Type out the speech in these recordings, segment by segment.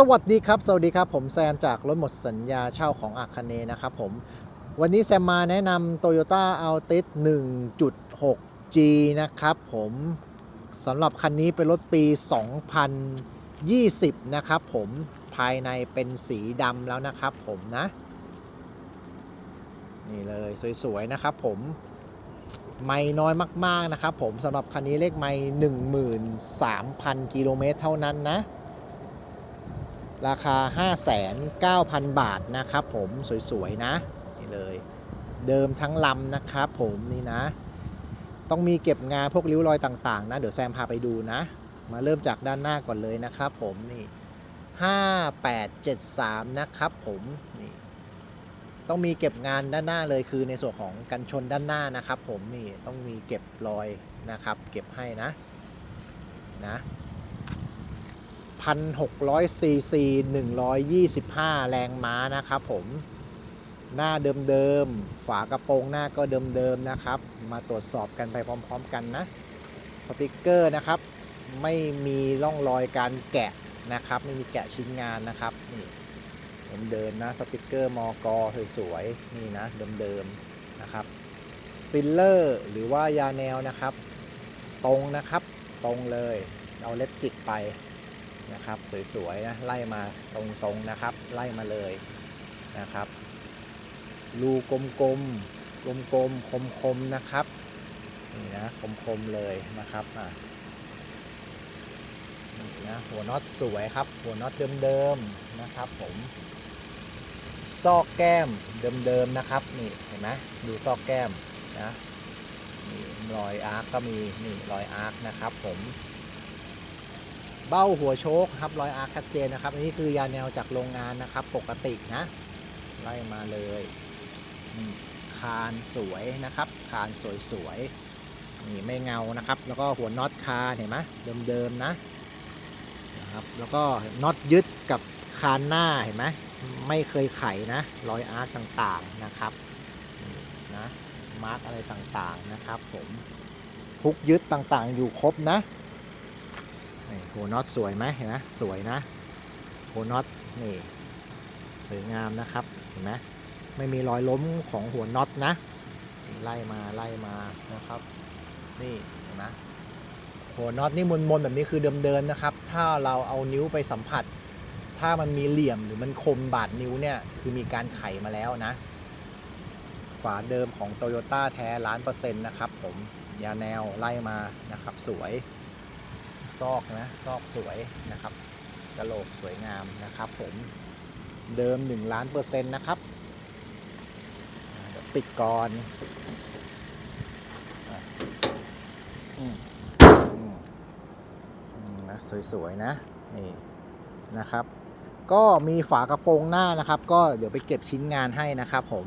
สวัสดีครับ สวัสดีครับ ผมแซมจากรถหมดสัญญาเช่าของอาคเนนะครับผม วันนี้แซมมาแนะนำ Toyota Altis 1.6G นะครับผมสำหรับคันนี้เป็นรถปี 2020 นะครับผมภายในเป็นสีดำแล้วนะครับผมนะ นี่เลยสวยๆ นะครับผม ไม่น้อยมากๆนะครับผมสำหรับคันนี้เลขไม่ 13,000 กิโลเมตรเท่านั้นนะ ราคา 59,000 บาทนะครับผมสวยๆนะนี่เลย เดิมทั้งลำนะครับผมนี่นะ ต้องมีเก็บงานพวกริ้วรอยต่างๆ นะ เดี๋ยวแซมพาไปดูนะ มาเริ่มจากด้านหน้าก่อนเลยนะครับผมนี่ 5873 นะครับผมนี่ต้องมีเก็บงานด้านหน้าเลยคือในส่วนของกันชนด้านหน้านะครับ ผมนี่ต้องมีเก็บรอยนะครับ เก็บให้นะนะ 1,600 ซีซี 125 แรงม้านะครับผม หน้าเดิมๆ ฝากระโปรงหน้าก็เดิมๆ นะครับ มาตรวจสอบกันไปพร้อมๆ กันนะ สติกเกอร์นะครับ ไม่มีร่องรอยการแกะนะครับ ไม่มีแกะชิ้นงานนะครับ นี่เดิมๆนะ สติกเกอร์มอกอสวยๆ นี่นะ เดิมๆ นะครับ ซิลเลอร์หรือว่ายาแนวนะครับ ตรงนะครับ ตรงเลย เอาเล็บจิกไป นะครับสวยๆนะไล่มาตรงๆนะครับ ไล่มาเลยนะครับรูกลมๆกลมๆคมๆนะครับนี่นะคมๆเลยนะครับอะนี่นะหัวน็อตสวยครับ หัวน็อตเดิมๆนะครับผมซอกแก้มเดิมๆนะครับนี่เห็นไหมดูซอกแก้มนะนี่รอยอาร์คก็มีนี่รอยอาร์คนะครับผม เบ้าหัวโชคครับรอยอาร์คชัดเจนนะครับ อันนี้คือยาแนวจากโรงงานนะครับ ปกตินะ ไล่มาเลยคานสวยนะครับคานสวยๆนี่ไม่เงานะครับ แล้วก็หัวน็อตคานเห็นไหมเดิมๆนะนะครับ แล้วก็น็อตยึดกับคานหน้าเห็นไหมไม่เคยไขนะรอยอาร์ตต่างๆนะครับนี่นะมาร์กอะไรต่างๆนะครับ ผมพุกยึดต่างๆ อยู่ครบนะ นี่หัวน็อตสวยไหมเห็นไหมสวยนะหัวน็อตนี่สวยงามนะครับเห็นไหมไม่มีรอยล้มของหัวน็อตนะ ไล่มาไล่มานะครับ นี่เห็นไหมหัวน็อตนี่มนๆแบบนี้คือเดิมๆนะครับ ถ้าเราเอานิ้วไปสัมผัส ถ้ามันมีเหลี่ยมหรือมันคมบาดนิ้วเนี่ยคือมีการไขมาแล้วนะฝาเดิมของ Toyota แท้ล้านเปอร์เซ็นต์นะครับผมยาแนวไล่มานะครับ สวย ซอกนะซอกสวยนะครับกระโหลกสวยงามนะครับผมเดิม 1 ล้านเปอร์เซ็นต์นะครับปิดก่อนนะสวยๆนะนี่นะครับ ก็มีฝากระโปรงหน้านะครับ ก็เดี๋ยวไปเก็บชิ้นงานให้นะครับผม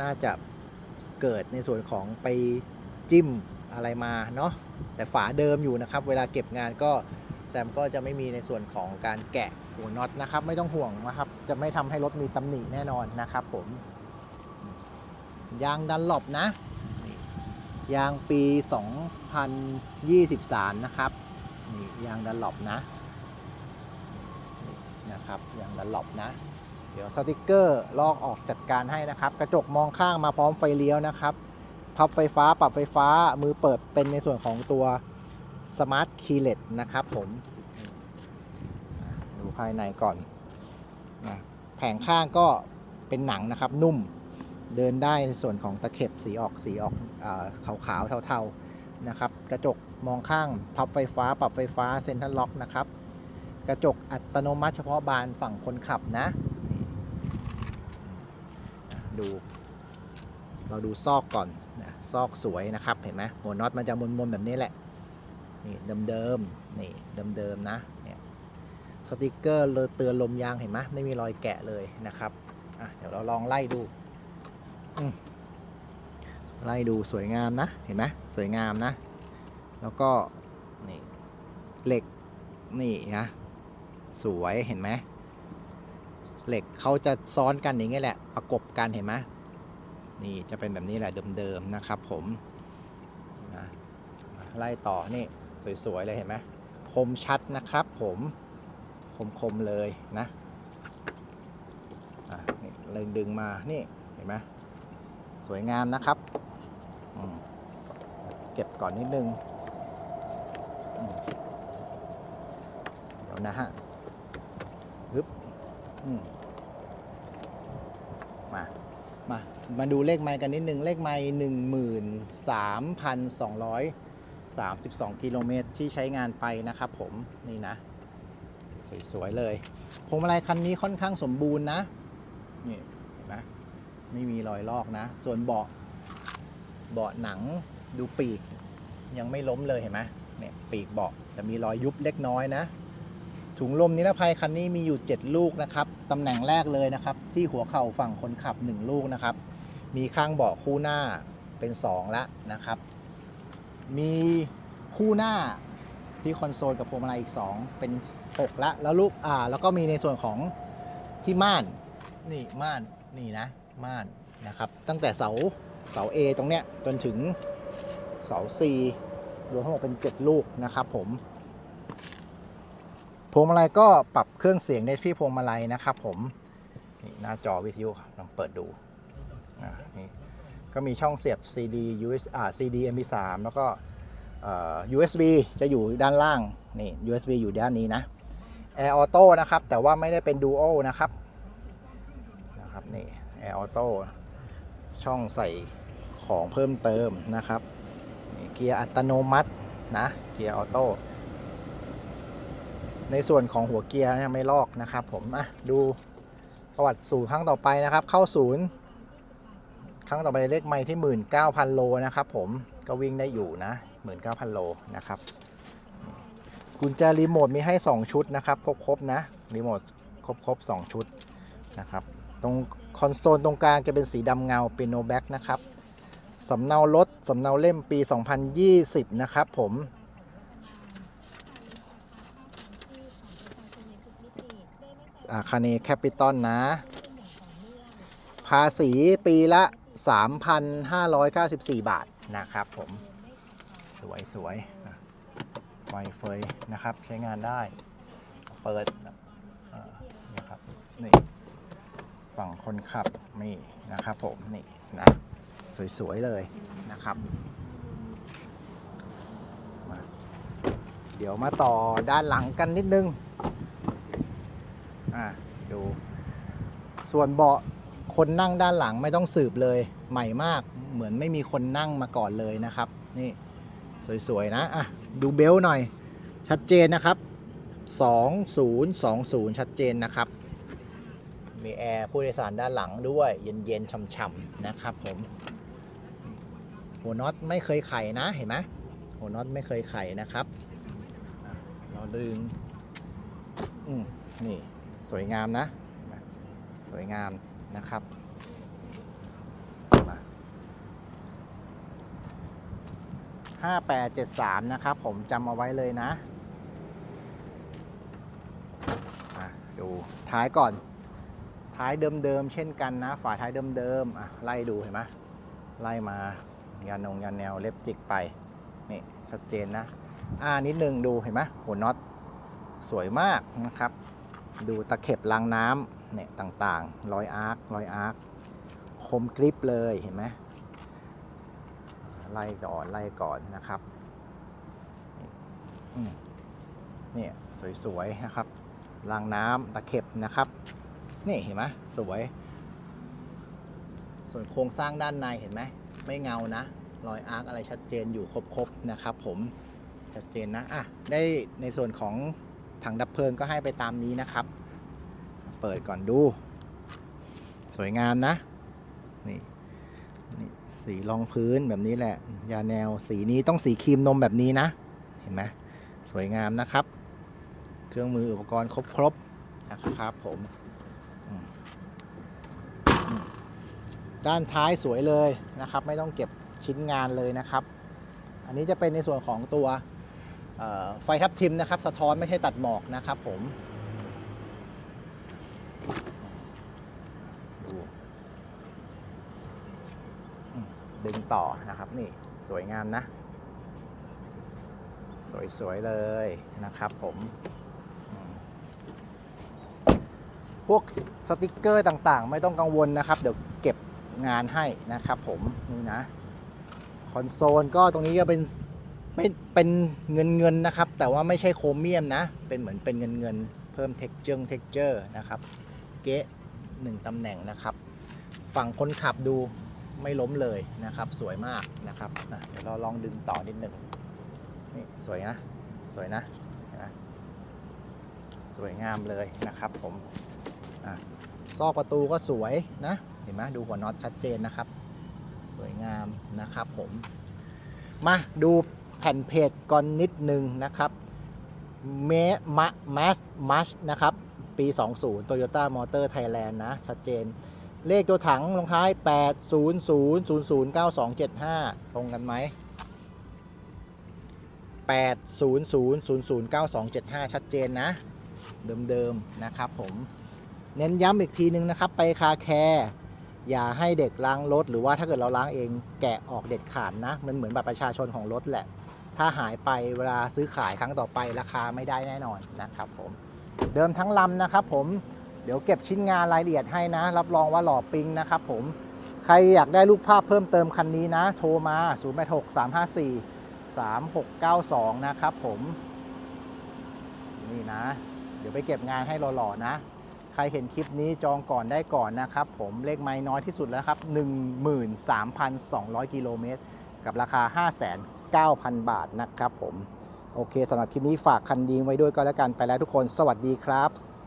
น่าจะเกิดในส่วนของไปจิ้ม อะไรมาเนาะแต่ฝาเดิมอยู่นะครับ เวลาเก็บงานก็แซมก็จะไม่มีในส่วนของการแกะหัวน็อตนะครับ ไม่ต้องห่วงนะครับ จะไม่ทำให้รถมีตำหนิแน่นอนนะครับ ผม ยางดันหลบนะ ยางปี 2023 นะครับนี่ยางดันหลบนะนะครับยางดันหลบนะ เดี๋ยวสติกเกอร์ลอกออกจัดการให้นะครับ กระจกมองข้างมาพร้อมไฟเลี้ยวนะครับ พับไฟฟ้าปรับไฟฟ้ามือเปิดเป็นในส่วนของตัว Smart Keyless นะครับผม ดูภายในก่อนนะแผงข้างก็เป็นหนังนะครับนุ่มเดินได้ในส่วนของตะเข็บสีออกสีออกขาวขาวๆเทาๆนะครับกระจกมองข้างพับไฟฟ้า ปรับไฟฟ้าเซ็นทรัลล็อกนะครับ กระจกอัตโนมัติเฉพาะบานฝั่งคนขับนะ ดู เราดูซอกก่อนนะซอกสวยนะครับ เห็นไหมหัวน็อตมันจะมนๆแบบนี้แหละ นี่เดิมๆ นี่เดิมๆนะ เนี่ย สติกเกอร์เตือนลมยางเห็นไหมไม่มีรอยแกะเลยนะครับอะเดี๋ยวเราลองไล่ดู ไล่ดูสวยงามนะ เห็นไหมสวยงามนะ แล้วก็ นี่เหล็ก นี่นะ สวยเห็นไหมเหล็กเขาจะซ้อนกันอย่างเงี้ยแหละ ประกบกันเห็นไหม นี่จะเป็นแบบนี้แหละเดิมๆนะครับผมนะไล่ต่อนี่สวยๆเลยเห็นไหมคมชัดนะครับผมคมๆเลยนะอะนี่เลยดึงมานี่เห็นไหมสวยงามนะครับเก็บก่อนนิดนึงเดี๋ยวนะฮะฮึบอืมมา มาดูเลขไม้กันนิดนึง เลขไม้หนึ่งหมื่นสามพันสองร้อยสามสิบสองกิโลเมตรที่ใช้งานไปนะครับผมนี่นะ สวย ๆ เลยพวงมาลัยคันนี้ค่อนข้างสมบูรณ์นะ นี่เห็นไหมไม่มีรอยลอกนะ ส่วนเบาะเบาะหนังดูปีก ยังไม่ล้มเลยเห็นไหมเนี่ยปีกเบาะแต่มีรอยยุบเล็กน้อยนะ ถุงลมนิรภัยคันนี้มีอยู่ 7 ลูกนะครับ ตำแหน่งแรกเลยนะครับ ที่หัวเข่าฝั่งคนขับ 1 ลูกนะครับ มีข้างเบาะคู่หน้าเป็น 2 แล้วนะครับ มีคู่หน้าที่คอนโซลกับพวงมาลัยอีก 2 เป็น 6 ละแล้วลูกอ่าแล้วก็มีในส่วนของที่ม่านนี่ม่านนี่นะม่านนะครับ ตั้งแต่เสาเสา A ตรงเนี้ยจนถึงเสา C รวมทั้งหมดเป็น 7 ลูกนะครับผมพวงมาลัยก็ปรับเครื่องเสียงได้ที่พวงมาลัยนะครับผมนี่หน้าจอวิทยุลองเปิดดู นี่ก็มีช่องเสียบ CD US อ่า CD MP3 แล้วก็ USB จะอยู่ด้านล่าง นี่ USB อยู่ด้านนี้นะ Air Auto นะครับ แต่ว่าไม่ได้เป็น Duo นะครับ นะครับ นี่ Air Auto ช่องใส่ของเพิ่มเติมนะครับเกียร์อัตโนมัติ นะ เกียร์ออโต้ ในส่วนของหัวเกียร์ไม่ลอกนะครับผมอะดูประวัติศูนย์ครั้งต่อไปนะครับ เข้าศูนย์ ครั้งต่อไปเลขไม้ที่ 19,000 โลนะครับผมก็วิ่งได้อยู่นะ 19,000 โลนะครับ กุญแจรีโมทมีให้ 2 ชุดนะครับครบๆนะรีโมทครบๆ2ชุดนะครับตรงคอนโซลตรงกลางจะเป็นสีดำเงาเป็นโนแบ็กนะครับสำเนารถสำเนาเล่มปี 2020 นะครับผมอาคาเนแคปิตอลนะ ภาษีปีละ 3,594 บาทนะครับผมสวยสวยไวเฟยนะครับใช้งานได้ เปิดนะครับนี่ฝั่งคนขับนี่นะครับผมนี่นะสวยๆเลยนะครับเดี๋ยวมาต่อด้านหลังกันนิดนึงอะดูส่วนเบาะ คนนั่งด้านหลังไม่ต้องสืบเลย ใหม่มากเหมือนไม่มีคนนั่งมาก่อนเลยนะครับ นี่สวยๆนะอะดูเบลต์หน่อย ชัดเจนนะครับ 2020 ชัดเจนนะครับ มีแอร์ผู้โดยสารด้านหลังด้วย เย็นๆช่ำๆนะครับผม หัวน็อตไม่เคยไขนะเห็นไหมหัวน็อตไม่เคยไขนะครับอะเราดึงอืมนี่ สวยงามนะ สวยงาม นะครับมา5873นะครับ ผมจำเอาไว้เลยนะอะดูท้ายก่อน ท้ายเดิมๆเช่นกันนะ ฝาท้ายเดิมๆอะไล่ดูเห็นไหมไล่มายานงยานแนวเล็บจิกไป นี่ชัดเจนนะ อ่านิดนึงดูเห็นไหมหัวน็อตสวยมากนะครับ ดูตะเข็บรางน้ำ เนี่ยต่างๆรอยอาร์ครอยอาร์คคมกริปเลยเห็นไหมไล่ก่อนไล่ก่อนนะครับเนี่ยสวยๆนะครับรางน้ำตะเข็บนะครับ นี่เห็นไหมสวย ส่วนโครงสร้างด้านในเห็นไหมไม่เงานะรอยอาร์คอะไรชัดเจนอยู่ครบๆนะครับ ผมชัดเจนนะอะได้ในส่วนของถังดับเพลิงก็ให้ไปตามนี้นะครับ เปิดก่อนดู สวยงามนะ นี่นี่สีรองพื้นแบบนี้แหละ ยาแนวสีนี้ต้องสีครีมนมแบบนี้นะ เห็นไหมสวยงามนะครับ เครื่องมืออุปกรณ์ครบๆนะครับผม ด้านท้ายสวยเลยนะครับ ไม่ต้องเก็บชิ้นงานเลยนะครับ อันนี้จะเป็นในส่วนของตัวไฟทับทิมนะครับ สะท้อนไม่ใช่ตัดหมอกนะครับผมดูอืม ดึงต่อนะครับ นี่สวยงามนะ สวย ๆ เลยนะครับผม พวกสติกเกอร์ต่างๆ ไม่ต้องกังวลนะครับ เดี๋ยวเก็บงานให้นะครับผมนี่นะ คอนโซลก็ตรงนี้ก็เป็นไม่เป็นเงินเงินนะครับ แต่ว่าไม่ใช่โครเมียมนะ เป็นเหมือนเป็นเงินเงินเพิ่มเท็กเจอร์เท็กเจอร์นะครับ เก๊ะหนึ่งตำแหน่งนะครับ ฝั่งคนขับดู ไม่ล้มเลยนะครับ สวยมากนะครับเดี๋ยวเราลองดึงต่อนิดหนึ่งนี่สวยนะ สวยนะนไหมสวยงามเลยนะครับผมอะซอกประตูก็สวยนะเห็นไหมดูหัวน็อตชัดเจนนะครับ สวยงามนะครับผมมาดูแผ่นเพจก่อนนิดหนึ่งนะครับเมมะมัสมัชนะครับ ปี 20 Toyota Motor Thailand นะ ชัดเจน เลขตัวถังลงท้าย 800009275 ตรงกันไหม 800009275 ชัดเจนนะ เดิมๆ นะครับผม เน้นย้ำอีกทีนึงนะครับ ไปคาแคร์อย่าให้เด็กล้างรถ หรือว่าถ้าเกิดเราล้างเองแกะออกเด็ดขาดนะ มันเหมือนบัตรประชาชนของรถแหละ ถ้าหายไปเวลาซื้อขายครั้งต่อไปราคาไม่ได้แน่นอนนะครับผม เดิมทั้งลำนะครับผม ดี๋ยวเก็บชิ้นงานรายละเอียดให้นะ รับรองว่าหล่อปิงนะครับผม ใครอยากได้รูปภาพเพิ่มเติมคันนี้นะ โทรมา 0 8 6 3 5 4 3 6 9 2 นะครับผม นี่นะ เดี๋ยวไปเก็บงานให้หล่อๆนะ ใครเห็นคลิปนี้จองก่อนได้ก่อนนะครับผมเลขไม้น้อยที่สุดแล้วครับ 13,200 กิโลเมตร กับราคา 5,900 บาทนะครับผมโอเคสำหรับคลิปนี้ฝากคันดีไว้ด้วยก็แล้วกันไปแล้วทุกคน สวัสดีครับ